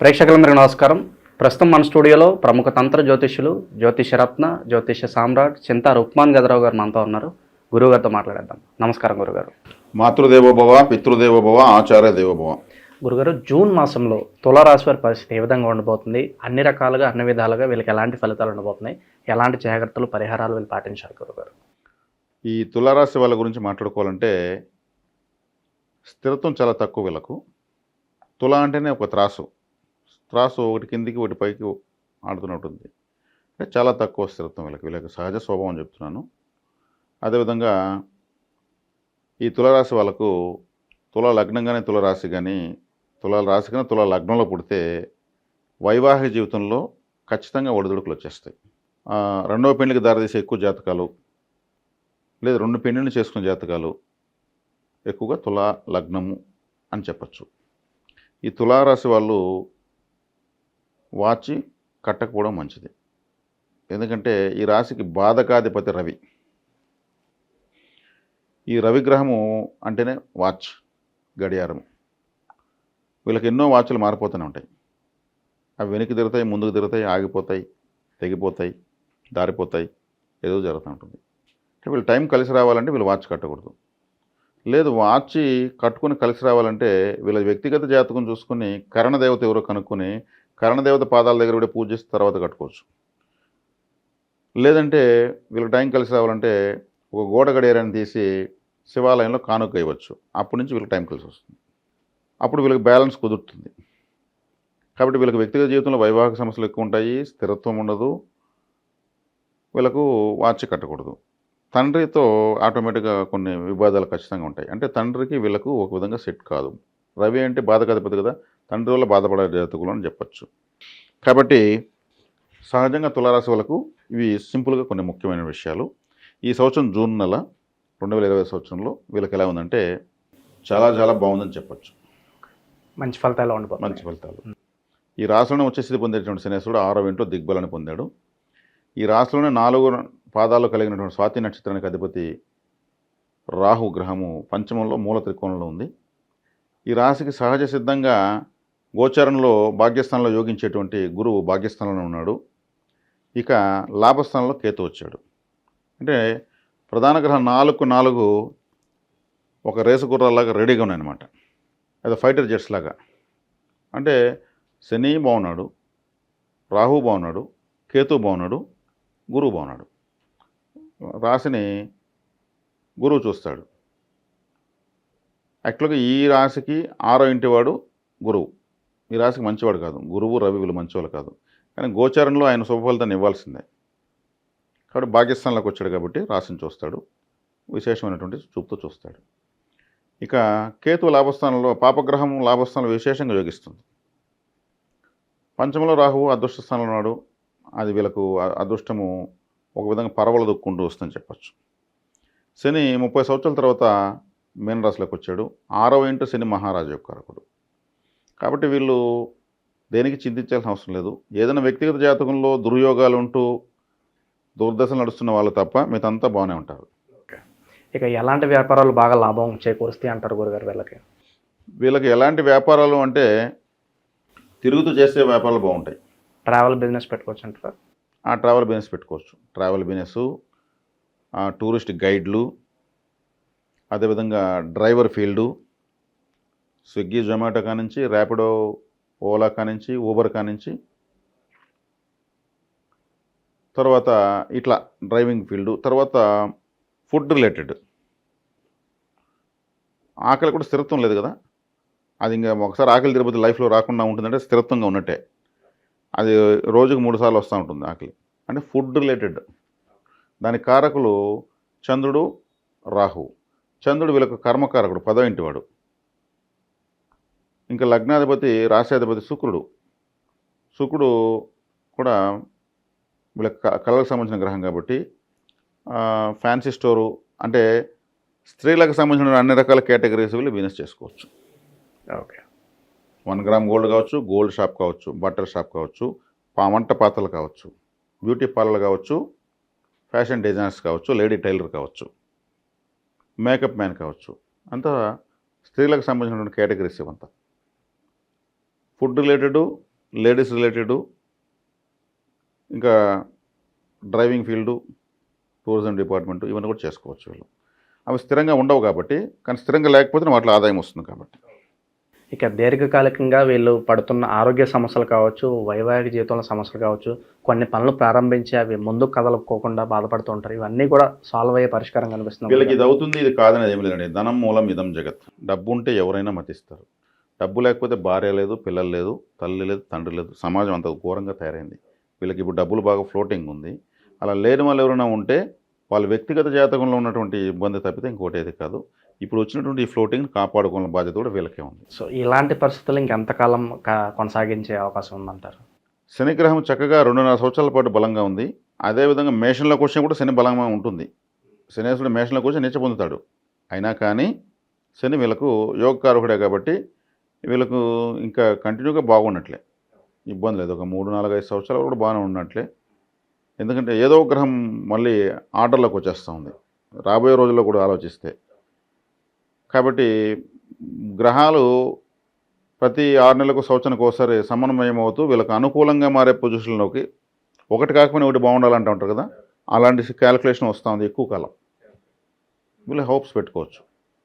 ప్రేక్షకులందరికీ నమస్కారం. ప్రస్తుతం మన స్టూడియోలో ప్రముఖ తంత్ర జ్యోతిష్యులు జ్యోతిషరత్న జ్యోతిష సామ్రాట్ చింత రుక్మాన్ గదరావు గారు మనతో ఉన్నారు. గురువుగారితో మాట్లాడేద్దాం. నమస్కారం గురుగారు. మాతృదేవోభవ పితృదేవోభవ ఆచార్య దేవోభవ. గురుగారు జూన్ మాసంలో తులారాశి వారి పరిస్థితి ఏ విధంగా ఉండబోతుంది? అన్ని రకాలుగా అన్ని విధాలుగా వీళ్ళకి ఎలాంటి ఫలితాలు ఉండబోతున్నాయి? ఎలాంటి జాగ్రత్తలు పరిహారాలు వీళ్ళు పాటించాలి గురుగారు? ఈ తులారాశి వాళ్ళ గురించి మాట్లాడుకోవాలంటే స్థిరత్వం చాలా తక్కువ వీళ్ళకు. తుల అంటేనే ఒక త్రాసు. త్రాసు ఒకటి కిందికి ఒకటి పైకి ఆడుతున్నట్టుంది. అంటే చాలా తక్కువ స్థిరత్వం వీళ్ళకి. వీళ్ళకి సహజ స్వభావం చెప్తున్నాను. అదేవిధంగా ఈ తులరాశి వాళ్ళకు తుల లగ్నంగానే తులరాశి కానీ తుల రాశి కానీ తుల లగ్నంలో పుడితే వైవాహిక జీవితంలో ఖచ్చితంగా ఒడిదుడుకులు వచ్చేస్తాయి. రెండవ పెళ్ళికి దారితీసే ఎక్కువ జాతకాలు లేదా రెండు పెళ్ళిళ్ళు చేసుకునే జాతకాలు ఎక్కువగా తులా లగ్నము అని చెప్పచ్చు. ఈ తులారాశి వాళ్ళు వాచి కట్టకపోవడం మంచిది. ఎందుకంటే ఈ రాశికి బాధకాధిపతి రవి. ఈ రవిగ్రహము అంటేనే వాచ్ గడియారము. వీళ్ళకి ఎన్నో వాచ్లు మారిపోతూనే ఉంటాయి. అవి వెనక్కి తిరుగుతాయి ముందుకు తిరుగుతాయి ఆగిపోతాయి తెగిపోతాయి దారిపోతాయి ఏదో జరుగుతూ ఉంటుంది. అంటే వీళ్ళు టైం కలిసి రావాలంటే వీళ్ళు వాచ్ కట్టకూడదు. లేదు వాచ్ కట్టుకుని కలిసి రావాలంటే వీళ్ళ వ్యక్తిగత జాతకం చూసుకుని కరణదేవత ఎవరో కనుక్కొని కరణదేవత పాదాల దగ్గర కూడా పూజ చేసి తర్వాత కట్టుకోవచ్చు. లేదంటే వీళ్ళకి టైం కలిసి రావాలంటే ఒక గోడ గడియారాన్ని తీసి శివాలయంలో కానుక ఇవ్వచ్చు అప్పటి నుంచి వీళ్ళకి టైం కలిసి వస్తుంది. అప్పుడు వీళ్ళకి బ్యాలెన్స్ కుదురుతుంది. కాబట్టి వీళ్ళకి వ్యక్తిగత జీవితంలో వైవాహిక సమస్యలు ఎక్కువ ఉంటాయి స్థిరత్వం ఉండదు వీళ్ళకు వాచ్ కట్టకూడదు. తండ్రితో ఆటోమేటిక్గా కొన్ని వివాదాలు ఖచ్చితంగా ఉంటాయి. అంటే తండ్రికి వీళ్ళకు ఒక విధంగా సెట్ కాదు. రవి అంటే బాధకాధిపతి కదా తండ్రి వల్ల బాధపడే జాతకులు అని చెప్పచ్చు. కాబట్టి సహజంగా తులారాశి వాళ్ళకు ఇవి సింపుల్గా కొన్ని ముఖ్యమైన విషయాలు. ఈ సంవత్సరం జూన్ నెల రెండు వేల ఇరవై సంవత్సరంలో వీళ్ళకి ఎలా ఉందంటే చాలా చాలా బాగుందని చెప్పచ్చు. మంచి ఫలితాలు ఉండబోతున్నాయి మంచి ఫలితాలు. ఈ రాశిలోనే వచ్చేసి పొందేటువంటి శనేశ్వరుడు ఆరో ఇంట్లో దిగ్బలాన్ని పొందాడు. ఈ రాశిలోనే నాలుగు పాదాలు కలిగినటువంటి స్వాతి నక్షత్రానికి అధిపతి రాహు గ్రహము పంచమంలో మూల త్రికోణంలో ఉంది. ఈ రాశికి సహజ సిద్ధంగా గోచరంలో భాగ్యస్థానంలో యోగించేటువంటి గురువు భాగ్యస్థానంలో ఉన్నాడు. ఇక లాభస్థానంలో కేతు వచ్చాడు. అంటే ప్రధాన గ్రహం నాలుగు నాలుగు ఒక రేసు గుర్రాలాగా రెడీగా ఉన్నాయన్నమాట. అది ఫైటర్ జెట్స్ లాగా. అంటే శని బాగున్నాడు రాహు బాగున్నాడు కేతు బాగున్నాడు గురువు బాగున్నాడు రాశిని గురువు చూస్తాడు. యాక్చువల్గా ఈ రాశికి ఆరో ఇంటివాడు గురువు. ఈ రాశికి మంచివాడు కాదు. గురువు రవి వీళ్ళు మంచివాళ్ళు కాదు. కానీ గోచారంలో ఆయన శుభఫలితాన్ని ఇవ్వాల్సిందే. కాబట్టి భాగ్యస్థానంలోకి వచ్చాడు కాబట్టి రాశిని చూస్తాడు. విశేషమైనటువంటి చూపుతో చూస్తాడు. ఇక కేతు లాభస్థానంలో పాపగ్రహం లాభస్థానంలో విశేషంగా యోగిస్తుంది. పంచమలో రాహువు అదృష్ట స్థానంలో ఉన్నాడు. అది వీళ్ళకు అదృష్టము ఒక విధంగా పరవలు దొక్కుంటూ వస్తుందని చెప్పచ్చు. శని ముప్పై సంవత్సరాల తర్వాత మీనరాశిలోకి వచ్చాడు. ఆరవ ఇంటి శని మహారాజు యొక్క కారకుడు కాబట్టి వీళ్ళు దేనికి చింతించాల్సిన అవసరం లేదు. ఏదైనా వ్యక్తిగత జాతకంలో దుర్యోగాలు ఉంటూ దుర్దశలు నడుస్తున్న వాళ్ళు తప్ప మిగతంతా బాగానే ఉంటారు. ఇక ఎలాంటి వ్యాపారాలు బాగా లాభం చేకూరుస్తాయి అంటారు గురుగారు వీళ్ళకి? వీళ్ళకి ఎలాంటి వ్యాపారాలు అంటే తిరుగుతూ చేసే వ్యాపారాలు బాగుంటాయి. ట్రావెల్ బిజినెస్ పెట్టుకోవచ్చు అంటారు? ఆ ట్రావెల్ బిజినెస్ పెట్టుకోవచ్చు. ట్రావెల్ బిజినెస్ ఆ టూరిస్ట్ గైడ్లు అదేవిధంగా డ్రైవర్ ఫీల్డు స్విగ్గీ జొమాటో కానించి ర్యాపిడో ఓలా కానించి ఊబర్ కానించి తర్వాత ఇట్లా డ్రైవింగ్ ఫీల్డు తర్వాత ఫుడ్ రిలేటెడ్. ఆకలి కూడా స్థిరత్వం లేదు కదా? అది ఇంకా ఒకసారి ఆకలి తిరుపతి లైఫ్లో రాకుండా ఉంటుందంటే స్థిరత్వంగా ఉన్నట్టే. అది రోజుకు మూడు సార్లు వస్తూ ఉంటుంది ఆకలి. అంటే ఫుడ్ రిలేటెడ్. దాని కారకులు చంద్రుడు రాహు చంద్రుడు వీళ్ళకు కర్మకారకుడు పదో ఇంటివాడు. ఇంకా లగ్నాధిపతి రాశ్యాధిపతి శుక్రుడు. శుక్రుడు కూడా వీళ్ళకి క- కళలకు సంబంధించిన గ్రహం కాబట్టి ఫ్యాన్సీ స్టోరు అంటే స్త్రీలకు సంబంధించిన అన్ని రకాల కేటగిరీస్ వీళ్ళు బిజినెస్ చేసుకోవచ్చు. ఓకే. వన్ గ్రామ్ గోల్డ్ కావచ్చు గోల్డ్ షాప్ కావచ్చు బట్టర్ షాప్ కావచ్చు వంట పాత్రలు కావచ్చు బ్యూటీ పార్లర్ కావచ్చు ఫ్యాషన్ డిజైనర్స్ కావచ్చు లేడీ టైలర్ కావచ్చు. మేకప్ మ్యాన్ కావచ్చు. అంతా స్త్రీలకు సంబంధించినటువంటి కేటగిరీస్ ఇవంతా. ఫుడ్ రిలేటెడ్ లేడీస్ రిలేటెడ్ ఇంకా డ్రైవింగ్ ఫీల్డు టూరిజం డిపార్ట్మెంట్ ఇవన్నీ కూడా చేసుకోవచ్చు వీళ్ళు. అవి స్థిరంగా ఉండవు కాబట్టి కానీ స్థిరంగా లేకపోతే వాటిలో ఆదాయం వస్తుంది కాబట్టి. ఇక దీర్ఘకాలికంగా వీళ్ళు పడుతున్న ఆరోగ్య సమస్యలు కావచ్చు వైవాహిక జీవితంలో సమస్యలు కావచ్చు కొన్ని పనులు ప్రారంభించి అవి ముందు కదలకోకుండా బాధపడుతూ ఉంటారు. ఇవన్నీ కూడా సాల్వ్ అయ్యే పరిష్కారం కనిపిస్తుంది. వీళ్ళకి ఇది అవుతుంది ఇది కాదనేది ఏమి లేదండి. ధనం మూలం ఇదం జగత్. డబ్బు ఉంటే ఎవరైనా మతిస్తారు. డబ్బు లేకపోతే భార్య లేదు పిల్లలు లేదు తల్లి లేదు తండ్రి లేదు. సమాజం అంత ఘోరంగా తయారైంది. వీళ్ళకి ఇప్పుడు డబ్బులు బాగా ఫ్లోటింగ్ ఉంది. అలా లేని వాళ్ళు ఎవరైనా ఉంటే వాళ్ళ వ్యక్తిగత జాతకంలో ఉన్నటువంటి ఇబ్బంది తప్పితే ఇంకోటి ఏది కాదు. ఇప్పుడు వచ్చినటువంటి ఈ ఫ్లోటింగ్ కాపాడుకునే బాధ్యత కూడా వీళ్ళకే ఉంది. సో ఇలాంటి పరిస్థితులు ఇంకెంతకాలం కొనసాగించే అవకాశం ఉందంటారు? శనిగ్రహం చక్కగా రెండున్నర సంవత్సరాల పాటు బలంగా ఉంది. అదేవిధంగా మేషంలోకి వచ్చినా కూడా శని బలంగా ఉంటుంది. శనేశ్వరుడు మేషంలోకి వచ్చి నీచ పొందుతాడు. అయినా కానీ శని వీళ్ళకు యోగకారకుడే కాబట్టి వీళ్ళకు ఇంకా కంటిన్యూగా బాగున్నట్లే. ఇబ్బంది లేదు. ఒక మూడు నాలుగు ఐదు సంవత్సరాలు కూడా బాగానే ఉన్నట్లే. ఎందుకంటే ఏదో ఒక గ్రహం మళ్ళీ ఆర్డర్లోకి వచ్చేస్తూ ఉంది. రాబోయే రోజుల్లో కూడా ఆలోచిస్తే కాబట్టి గ్రహాలు ప్రతి ఆరు నెలలకు సంవత్సరానికి ఒకసారి సమన్వయం అవుతూ వీళ్ళకి అనుకూలంగా మారే పొజిషన్లోకి ఒకటి కాకపోయినా ఒకటి బాగుండాలంటూ ఉంటారు కదా? అలాంటి క్యాలిక్యులేషన్ వస్తూ ఉంది ఎక్కువ కాలం. వీళ్ళు హోప్స్ పెట్టుకోవచ్చు.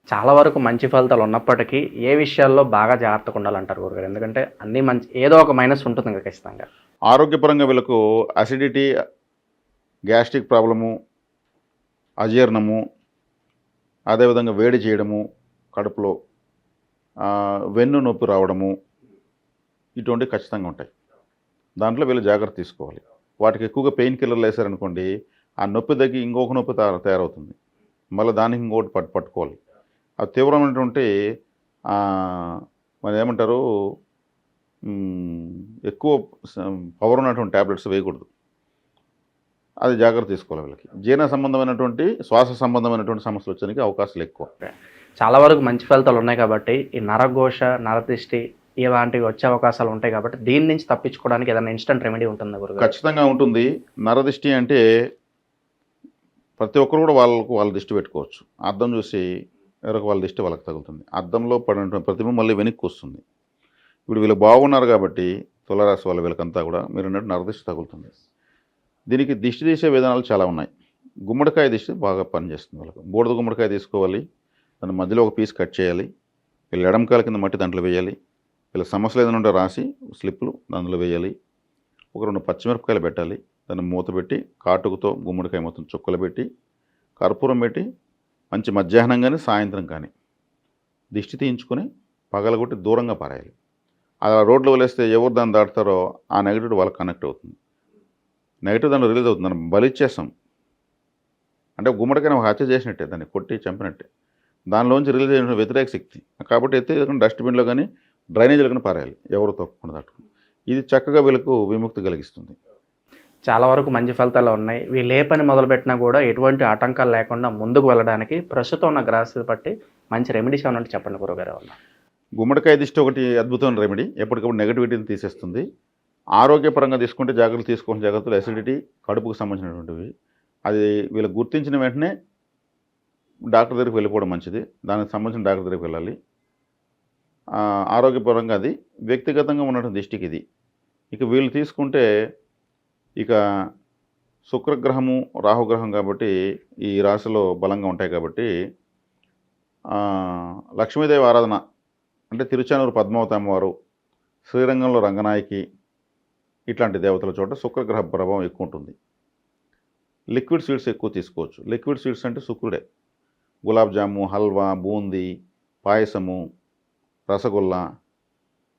చాలా వరకు మంచి ఫలితాలు ఉన్నప్పటికీ ఏ విషయాల్లో బాగా జాగ్రత్తగా ఉండాలంటారు గురుగారు? ఎందుకంటే అన్నీ మంచి ఏదో ఒక మైనస్ ఉంటుంది ఇంకా ఖచ్చితంగా. ఆరోగ్యపరంగా వీళ్ళకు అసిడిటీ గ్యాస్ట్రిక్ ప్రాబ్లము అజీర్ణము అదేవిధంగా వేడి చేయడము కడుపులో వెన్ను నొప్పి రావడము ఇటువంటివి ఖచ్చితంగా ఉంటాయి. దాంట్లో వీళ్ళు జాగ్రత్త తీసుకోవాలి. వాటికి ఎక్కువగా పెయిన్ కిల్లర్లు వేసారనుకోండి ఆ నొప్పి తగ్గి ఇంకొక నొప్పి తయారవుతుంది. మళ్ళీ దానికి ఇంకోటి పట్టు పట్టుకోవాలి. అది తీవ్రమైనటువంటి మరి ఏమంటారు ఎక్కువ పవర్ ఉన్నటువంటి ట్యాబ్లెట్స్ వేయకూడదు. అది జాగ్రత్త తీసుకోవాలి వీళ్ళకి. జీర్ణ సంబంధమైనటువంటి శ్వాస సంబంధమైనటువంటి సమస్యలు వచ్చడానికి అవకాశాలు ఎక్కువ. చాలా వరకు మంచి ఫలితాలు ఉన్నాయి కాబట్టి ఈ నరఘోష నరదిష్టి ఇలాంటివి వచ్చే అవకాశాలు ఉంటాయి కాబట్టి దీని నుంచి తప్పించుకోవడానికి ఏదైనా ఇన్స్టెంట్ రెమెడీ ఉంటుంది గురుగారు? ఖచ్చితంగా ఉంటుంది. నరదిష్టి అంటే ప్రతి ఒక్కరు కూడా వాళ్ళకు వాళ్ళ దిష్టి పెట్టుకోవచ్చు. అద్దం చూసి ఎవరికి వాళ్ళ దిష్టి వాళ్ళకి తగులుతుంది. అద్దంలో పడినటువంటి ప్రతిబింబం మళ్ళీ వెనక్కి వస్తుంది. ఇప్పుడు వీళ్ళు బాగున్నారు కాబట్టి తులరాశి వాళ్ళ వీళ్ళకంతా కూడా మీరు నరదిష్టి తగులుతుంది. దీనికి దిష్టి తీసే విధానాలు చాలా ఉన్నాయి. గుమ్మడికాయ దిష్టి బాగా పనిచేస్తుంది వాళ్ళకి. బూడిద గుమ్మడికాయ తీసుకోవాలి. దాని మధ్యలో ఒక పీస్ కట్ చేయాలి. వీళ్ళ ఎడంకాల కింద మట్టి దాంట్లో వేయాలి. వీళ్ళ సమస్యలు ఏదైనా ఉంటే రాసి స్లిప్లు దాంట్లో వేయాలి. ఒక రెండు పచ్చిమిరపకాయలు పెట్టాలి. దాన్ని మూత పెట్టి కాటుకుతో గుమ్మడికాయ మొత్తం చుక్కలు పెట్టి కర్పూరం పెట్టి మంచి మధ్యాహ్నం కానీ సాయంత్రం కానీ దిష్టి తీయించుకొని పగలగొట్టి దూరంగా పారాయాలి. అలా రోడ్లో వదిలేస్తే ఎవరు దాన్ని దాటుతారో ఆ నెగిటివ్ వాళ్ళకి కనెక్ట్ అవుతుంది. నెగిటివ్ దాంట్లో రిలీజ్ అవుతుంది. దాన్ని బలిచ్చేస్తాం అంటే గుమ్మడికాయ ఒక హత్య చేసినట్టే దాన్ని కొట్టి చంపినట్టే. దానిలోంచి రిలీజ్ అయిన వ్యతిరేక శక్తి. కాబట్టి అయితే డస్ట్బిన్లో కానీ డ్రైనేజీలో కానీ పారేయాలి. ఎవరు తప్పకుండా దాటుకుని ఇది చక్కగా వీళ్ళకు విముక్తి కలిగిస్తుంది. చాలా వరకు మంచి ఫలితాలు ఉన్నాయి. వీళ్ళు ఏ పని మొదలుపెట్టినా కూడా ఎటువంటి ఆటంకాలు లేకుండా ముందుకు వెళ్ళడానికి ప్రస్తుతం ఉన్న గ్రహస్థితి బట్టి మంచి రెమెడీస్ ఏమైనా ఉంటే చెప్పండి గురుగారు. గుమ్మడికాయ దిష్టి ఒకటి అద్భుతమైన రెమెడీ. ఎప్పటికప్పుడు నెగటివిటీని తీసేస్తుంది. ఆరోగ్యపరంగా తీసుకుంటే జాగ్రత్తలు తీసుకోవాల్సిన జాగ్రత్తలు అసిడిటీ కడుపుకు సంబంధించినటువంటివి. అది వీళ్ళకి గుర్తించిన వెంటనే డాక్టర్ దగ్గరికి వెళ్ళిపోవడం మంచిది. దానికి సంబంధించిన డాక్టర్ దగ్గరికి వెళ్ళాలి. ఆరోగ్యపరంగా అది. వ్యక్తిగతంగా ఉన్నటువంటి దృష్టికి ఇది. ఇక వీళ్ళు తీసుకుంటే ఇక శుక్రగ్రహము రాహుగ్రహం కాబట్టి ఈ రాశిలో బలంగా ఉంటాయి కాబట్టి లక్ష్మీదేవి ఆరాధన అంటే తిరుచానూరు పద్మావతి అమ్మవారు శ్రీరంగంలో రంగనాయకి ఇట్లాంటి దేవతల చోట శుక్రగ్రహ ప్రభావం ఎక్కువ ఉంటుంది లిక్విడ్ స్వీట్స్ ఎక్కువ తీసుకోవచ్చు. లిక్విడ్ స్వీట్స్ అంటే శుక్రుడే. గులాబ్ జాము హల్వా బూందీ పాయసము రసగుల్లా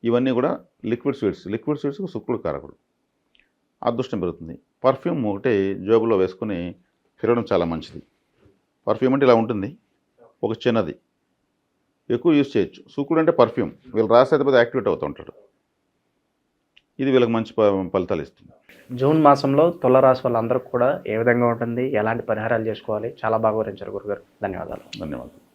ఇవన్నీ కూడా లిక్విడ్ స్వీట్స్ లిక్విడ్ స్వీట్స్కి శుక్రుడు కారకుడు అదృష్టం పెరుగుతుంది. పర్ఫ్యూమ్ ఒకటి జోబులో వేసుకుని తిరగడం చాలా మంచిది. పర్ఫ్యూమ్ అంటే ఇలా ఉంటుంది. ఒక చిన్నది. ఎక్కువ యూజ్ చేయొచ్చు. శుక్రుడు అంటే పర్ఫ్యూమ్ వీళ్ళు రాసేది పెద్ద యాక్టివేట్ అవుతూ ఉంటాడు. ఇది వీళ్ళకి మంచి ఫలితాలు ఇస్తుంది. జూన్ మాసంలో తులరాశి వాళ్ళందరికీ కూడా ఏ విధంగా ఉంటుంది? ఎలాంటి పరిహారాలు చేసుకోవాలి? చాలా బాగా వివరించారు గురుగారు. ధన్యవాదాలు. ధన్యవాదాలు.